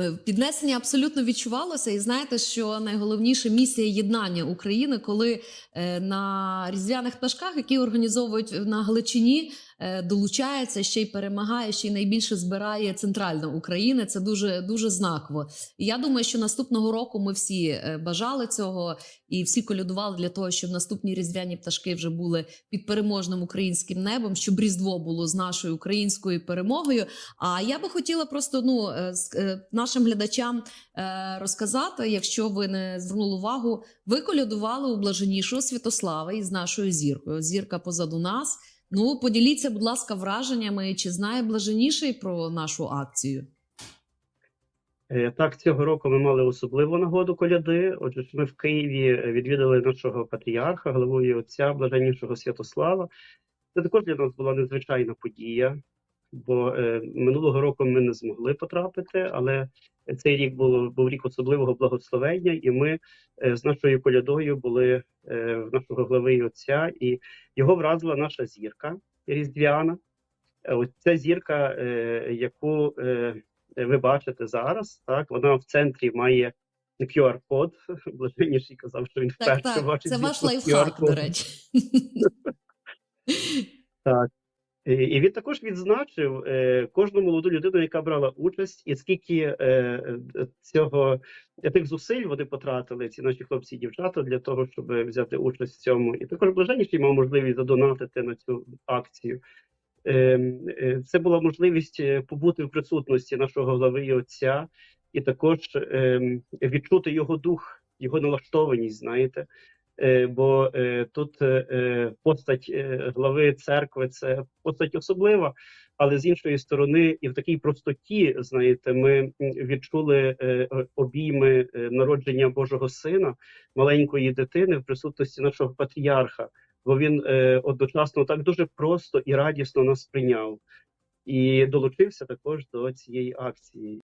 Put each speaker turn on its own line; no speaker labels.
Е, Піднесення абсолютно відчувалося, і знаєте, що найголовніше місія єднання України, коли е, на різдвяних пташках, які організовують на Галичині, долучається ще й перемагає, ще й найбільше збирає центральна Україна. Це дуже дуже знаково. І я думаю, що наступного року ми всі е, бажали цього і всі колядували для того, щоб наступні різдвяні пташки вже були під переможним українським небом, щоб різдво було з нашою українською перемогою. А я би хотіла просто ну е, е, нашим глядачам е, розказати, якщо ви не звернули увагу, ви колядували у блаженнішого Святослава із нашою зіркою. Зірка позаду нас. Ну, поділіться, будь ласка, враженнями, чи знає блаженіший про нашу акцію?
Е, Так, цього року ми мали особливу нагоду коляди. Отже, ми в Києві відвідали нашого патріарха, главою отця Блаженнішого Святослава. Це також для нас була незвичайна подія, бо е, минулого року ми не змогли потрапити, але цей рік був, був рік особливого благословення, і ми е, з нашою колядою були в нашого глави і отця, і його вразила наша зірка різдвяна. Оця Ось ця зірка, е, яку е, ви бачите зараз, так вона в центрі має QR-код. Блаженніший казав, що він вперше бачить
це ваш лайфхак, до речі.
Так. І і він також відзначив е, кожну молоду людину, яка брала участь, і скільки е, е, цього тих зусиль вони потратили, ці наші хлопці і дівчата, для того, щоб взяти участь в цьому. І також блаженніший мав можливість задонатити на цю акцію. Е, е, Це була можливість е, побути в присутності нашого глави і отця, і також е, відчути його дух, його налаштованість, знаєте. Е, Бо е, тут е, постать глави церкви це постать особлива, але з іншої сторони, і в такій простоті, знаєте, ми відчули обійми народження Божого Сина, маленької дитини в присутності нашого патріарха, бо він одночасно так дуже просто і радісно нас прийняв і долучився також до цієї акції.